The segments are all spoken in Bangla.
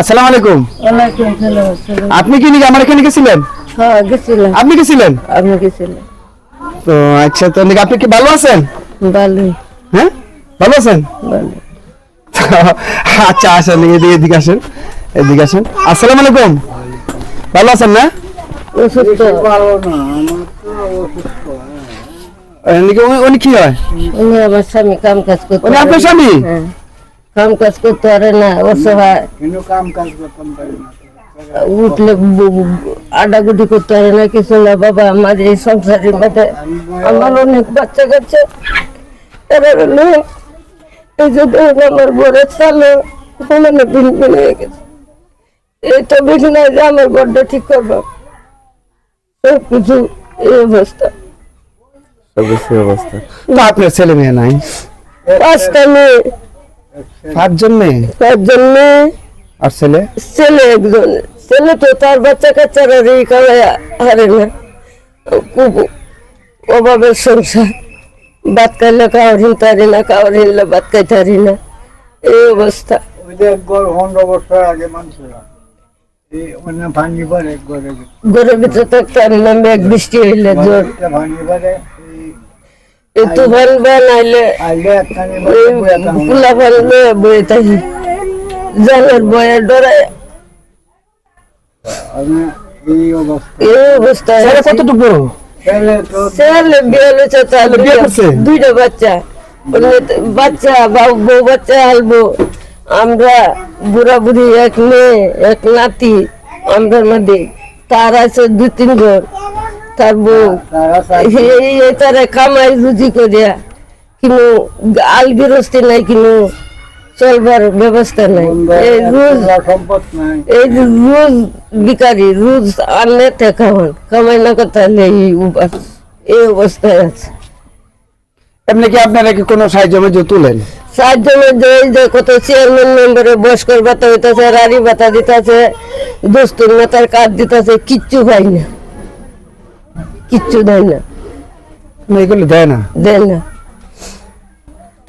আসসালামু আলাইকুম। আপনি কি আমার এখানে গেছিলেন? হ্যাঁ আপনি গেছিলেন? আমি গেছিলাম। তো আচ্ছা তো আপনি কি ভালো আছেন? ভালোই। হ্যাঁ? ভালো আছেন? ভালো আচ্ছা আসেন এদিকে এদিকে আসেন। এদিকে আসেন। আসসালামু আলাইকুম। ভালো আছেন না? উনি- কি হয়? উনি আমার স্বামী কাম কাজ করতে উনি আপনার স্বামী? হ্যাঁ। কাম কাজ করতে পারে না অসহায়। উঠলে আডাগুডি করতে পারে না কিছু না বাবা আমার এই সংসারের মধ্যে আমার অনেক বাচ্চা হলো এই যে আমার বড় চালো মানে ভিন ভিন হয়ে গেছে। বেশি না যে আমার বড্ড ঠিক করব। সব কিছু এই অবস্থা। অবশ্যই অবস্থা। তো আপনার ছেলে মেয়ে নাই? পাঁচটা মেয়ে। পাঁচজন মেয়ে পাঁচজন মেয়ে আর ছেলে? ছেলে একজন। ছেলে তো তার বাচ্চা কাচ্চারা রেই কালে হারে না। খুব অভাবের সংসার। ভাত খাইলে খাওয়ার হিনতে পারি না খাওয়ার হিনলে ভাত খাইতে পারি না। এই অবস্থা। এই ঘরের ভিতরে থাকতে না মেঘ বৃষ্টি হইলে একখানি এই ফুলা ফাল লয়ে বয়ে থাকি জালের বয়ে ডরায় এই অবস্থা এই অবস্থা ছেলে কতটুকু বড় ছেলে বিয়ে হয়েছে? দুইটা বাচ্চা বাচ্চা বা- বউ বাচ্চা আলবো আমরা বুড়া বুড়ি এক মেয়ে এক নাতি আমরা মধ্যে তার আছে দু তিন ঘর তার বউ তারা এই তারা কামাই রুজি করিয়া কিন্তু আল গৃহস্থী নাই কিন্তু চলবার ব্যবস্থা নাই। এই রোজ এই রোজ বিকারি রোজ আনলে কামাই না করতে এই এই অবস্থায় আছে। এমনি কি আপনারা কি কোনো সাহায্য মাঝে তুলেন? সাহায্য মধ্যে এই যে কত চেয়ারম্যান মেম্বারে বয়স্কর ভাতা হইতাছে রাড়ি ভাতা দিতেছে দোস্তুর মাতার কার্ড দিতেছে কিচ্ছু পাই না। কিচ্ছু দেয় না। না, এগুলি দেয় না। দেয় না।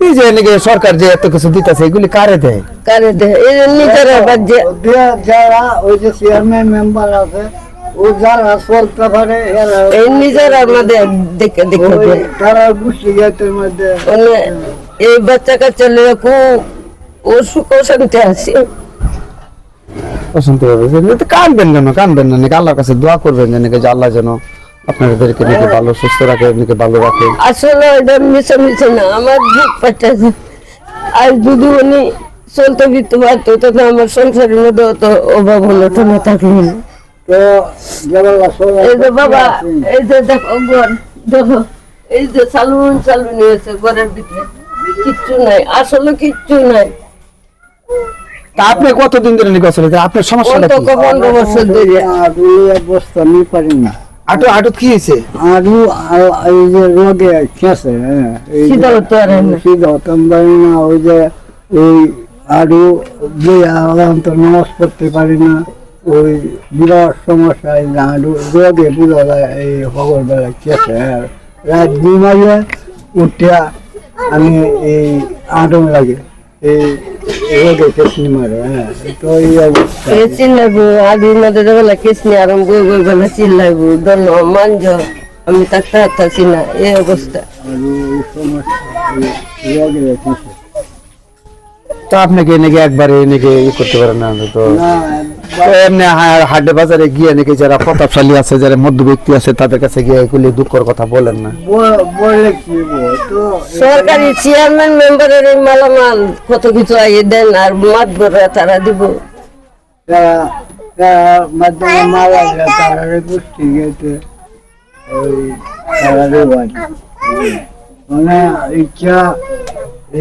এই যে নাকি সরকার যে এত কিছু দিতেছে এগুলি কারে দেয়? কারে দেয়? এই নিজেরা বাজে যারা ওই যে চেয়ারম্যান মেম্বার আছে ও যারা চলতে পারে এই নিজেরা আমাদের দেখে দেখে তারা গুছি গেটের মধ্যে মানে এই বাচ্চা কাচ্চা লোক ও সুখ আছে। পছন্দ হবে। কানবেন কেন? কানবেন না নাকি? আল্লাহর কাছে দোয়া করবেন যে নাকি আল্লাহ যেন আপনাদেরকে নাকি ভালো সুস্থ রাখে নাকি ভালো রাখে। আসলে এটা মিশে মিশে না আমার দুঃখ পাচ্ছে আর যদি উনি চলতে ফিরতে পারতো তাহলে আমার সংসারের মধ্যে অত অভাব অনটন থাকল না। তো এই যে বাবা এই যে দেখো ঘর দেখো এই যে সালুন সালুন হয়েছে ঘরের ভিতরে। কিচ্ছু নাই আসলে কিচ্ছু নাই। তা আপনি কতদিন ধরে আসলে আপনার সমস্যাটা কত পনেরো বছর ধরে। আরু আমি পারি না। আটু আটু কি হয়েছে আরু এই যে রোগে খেয়েছে হ্যাঁ যে- সিধা হতে পারে না হতাম না ওই যে এই আরু যে আরাম তো নামাজ পড়তে পারি না ওই বিরাট সমস্যা এই আরু রোগে পুরো এই খবর বেলা খেয়েছে হ্যাঁ রাত ঘুমাইলে উঠিয়া আমি এই আদম লাগে। রোগে খেসি মারে হ্যাঁ তো এই অবস্থা চিল্লাবো আদির মধ্যে বেলা কিসনি আরম্ভ বই বই বেলা চিল্লাবো দন্ন মাঞ্জ আমি তো আপনাকে নাকি একবারে নাকি করতে পারেন না? তো এমনি হাটে বাজারে গিয়ে নাকি যারা প্রতাপশালী আছে যারা মধ্য ব্যক্তি আছে তাদের কাছে গিয়ে এগুলি দুঃখের কথা বলেন না। ব- বলে কি বল, তো সরকারি চেয়ারম্যান মেম্বারের মালামাল কত কিছু আইয়ে দেন আর মাত তারা দিব। মাধ্যমে মারা গেলে তারা গোষ্ঠী গেছে ওই তারা মানে ইচ্ছা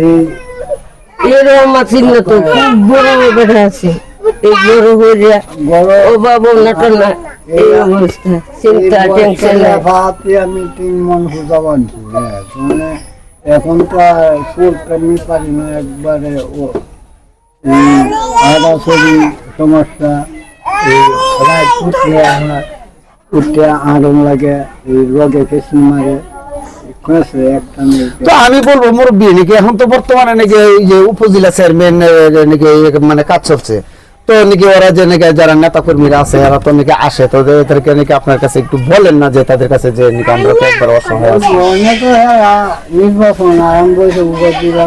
এই এরকম আছিল না তো খুব বড় বেড়া আছে। হইয়া অভাব অনটন না এই অবস্থা চিন্তা টেনশন ভাতে আমি তিন মন এখন তো আমি পারি না একবারে ও এই আদা শরীর সমস্যা রাত উঠলে আমার উঠতে আরম লাগে এই রোগে কেসি মারে তো আমি বলব মুরব্বী নাকি এখন তো বর্তমানে নাকি এই যে উপজেলা চেয়ারম্যান নাকি মানে কাজ চলছে? তো নাকি ওরা যে নাকি যারা নেতা কর্মীরা আছে এরা তো নাকি আসে তো এদেরকে নাকি আপনার কাছে একটু বলেন না যে তাদের কাছে যে নাকি আমরা তো একবার অসহায় আছি। নির্বাচন আরম্ভ হয়েছে উপজেলা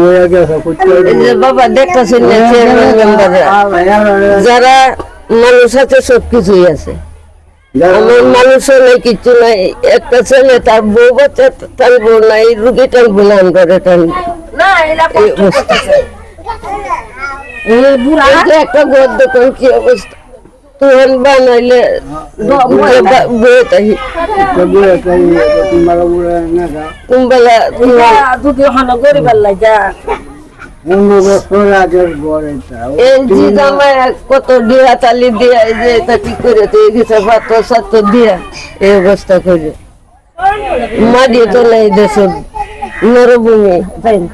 হয়ে গেছে করতে এই যে বাবা দেখতেছেন না চেয়ারম্যান মেম্বাররা যারা মানুষ আছে সব কিছুই আছে। আমার মানুষও নেই কিছু নাই। একটা ছেলে তার বউ বাচ্চা টানবো না এই রুগী টানবো না আমরা টানবো একটা কি অবস্থা? বানাইলে কুম্বালা কত দিয়া তালি দিয়া যে এটা কি করে তো গেছে দিয়া এই অবস্থা করে। মাটি তো নাই দেশে মরুভূমি তাই না?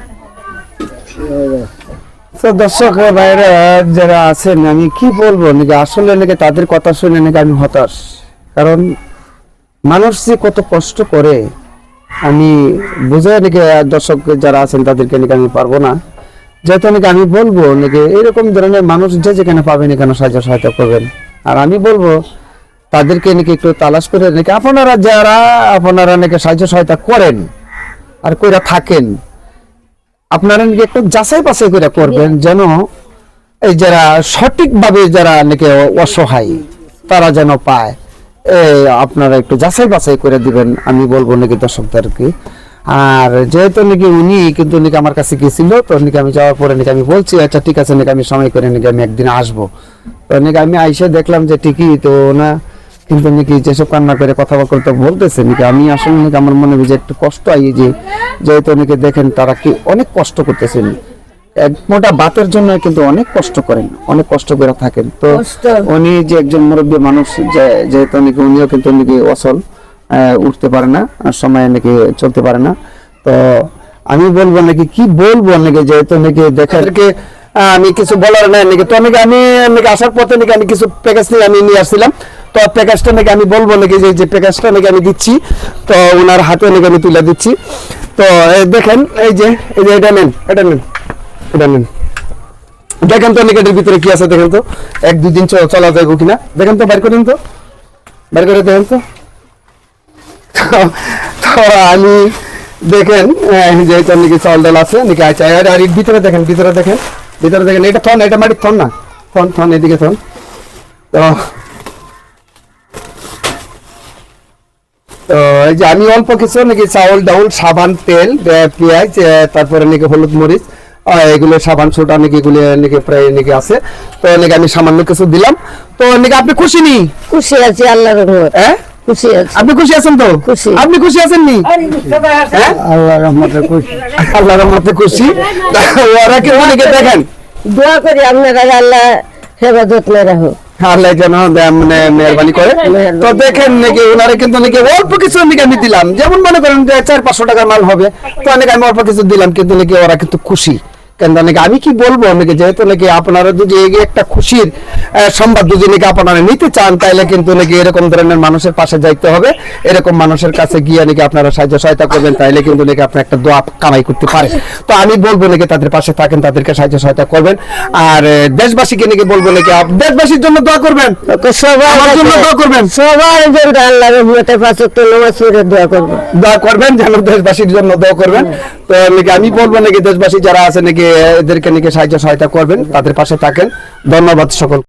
তো দর্শক বাইরে যারা আছেন, আমি কি বলব? নাকি আসলে নাকি তাদের কথা শুনে নাকি আমি হতাশ? কারণ মানুষ যে কত কষ্ট করে, আমি বুঝে নাকি দর্শক যারা আছেন, তাদেরকে নাকি আমি পারব না। যেহেতু নাকি আমি বলব নাকি এরকম ধরনের মানুষ যে যেখানে পাবেন, এখানে সাহায্য সহায়তা করবেন। আর আমি বলব, তাদেরকে নাকি একটু তালাশ করে, নাকি আপনারা যারা, আপনারা নাকি সাহায্য সহায়তা করেন, আর কইরা থাকেন আপনারা নাকি একটু যাচাই বাছাই করে করবেন যেন এই যারা সঠিকভাবে যারা নাকি অসহায় তারা যেন পায়। এই আপনারা একটু যাচাই বাছাই করে দিবেন আমি বলব নাকি দর্শকদেরকে। আর যেহেতু নাকি উনি কিন্তু নাকি আমার কাছে গেছিল তো নাকি আমি যাওয়ার পরে নাকি আমি বলছি আচ্ছা ঠিক আছে নাকি আমি সময় করে নাকি আমি একদিন আসব। তো নাকি আমি আইসে দেখলাম যে ঠিকই তো না কিন্তু নাকি যেসব কান্না করে কথা বলতে বলতেছে নাকি আমি আসলে নাকি আমার মনে হয় যে একটু কষ্ট আই যে যেহেতু নাকি দেখেন তারা কি অনেক কষ্ট করতেছেন। এক মোটা বাতের জন্য কিন্তু অনেক কষ্ট করেন অনেক কষ্ট করে থাকেন। তো উনি যে একজন মুরব্বী মানুষ যেহেতু নাকি উনিও কিন্তু নাকি অসল উঠতে পারে না আর সময়ে নাকি চলতে পারে না। তো আমি বলব নাকি কি বলব নাকি যেহেতু নাকি দেখাদেরকে আমি কিছু বলার নাই নাকি তো নাকি আমি নাকি আসার পথে নাকি আমি কিছু প্যাকেজ নিয়ে আমি নিয়ে আসছিলাম। তো প্যাকেজটা নাকি আমি বলব নাকি যে যে প্যাকেজটা নাকি আমি দিচ্ছি, তো ওনার হাতে নাকি আমি তুলে দিচ্ছি। তো দেখেন, এই যে এই যে এটা নেন এটা নেন এটা নেন। দেখেন তো নিকেটের ভিতরে কি আছে, দেখেন তো। এক, দুই দিন চলা যাবে কিনা। দেখেন তো বের করেন তো। বের করে দেখেন তো। তো- আমি দেখেন যে এটা নাকি চাল ডাল আছে, নাকি আছে। আর এর ভিতরে দেখেন ভিতরে দেখেন ভিতরে দেখেন, এটা থন, এটা মাটির থন না। থন থন, এদিকে থন। তো তো এই যে আমি অল্প কিছু নাকি চাউল ডাউল সাবান তেল পেঁয়াজ তারপরে নাকি হলুদ মরিচ এগুলো সাবান সোটা নাকি এগুলো নাকি প্রায় নাকি আছে। তো নাকি আমি সামান্য কিছু দিলাম। তো নাকি আপনি খুশি নি? খুশি আছি আল্লাহর রহমত। হ্যাঁ? খুশি আছি। আপনি খুশি আছেন তো? খুশি। আপনি খুশি আছেন নি? হ্যাঁ? আল্লাহ রহমতে খুশি। আল্লাহর রহমতে খুশি। ওরা কি অনেকে দেখেন। দোয়া করি আপনারা আল্লাহ হেফাজত না রাখো আল্লাহ যেন মানে মেহরবানি করে। তো দেখেন নাকি ওনারা কিন্তু নাকি অল্প কিছু নাকি আমি দিলাম। যেমন মনে করেন যে চার পাঁচশো টাকার মাল হবে। তো অনেক আমি অল্প কিছু দিলাম, কিন্তু নাকি ওরা কিন্তু খুশি। কেন নাকি আমি কি বলব? নাকি যেহেতু নাকি আপনারা যদি একটা খুশির সংবাদ যদি নাকি আপনারা নিতে চান তাহলে কিন্তু নাকি এরকম ধরনের মানুষের পাশে যাইতে হবে। এরকম মানুষের কাছে গিয়ে নাকি আপনারা সাহায্য সহায়তা করবেন তাইলে কিন্তু নাকি আপনি একটা দোয়া কামাই করতে পারে তো আমি বলব নাকি তাদের পাশে থাকেন তাদেরকে সাহায্য সহায়তা করবেন। আর দেশবাসীকে নাকি বলব নাকি দেশবাসীর জন্য দোয়া করবেন? সবার জন্য দোয়া করবেন? সবার জন্য আল্লাহর রহমতে পাঁচ তো নামাজ পড়ে দোয়া করব দোয়া করবেন যেন দেশবাসীর জন্য দোয়া করবেন। তো নাকি আমি বলব নাকি দেশবাসী যারা আছে নাকি এদেরকে নিয়ে সাহায্য সহায়তা করবেন তাদের পাশে থাকেন। ধন্যবাদ সকল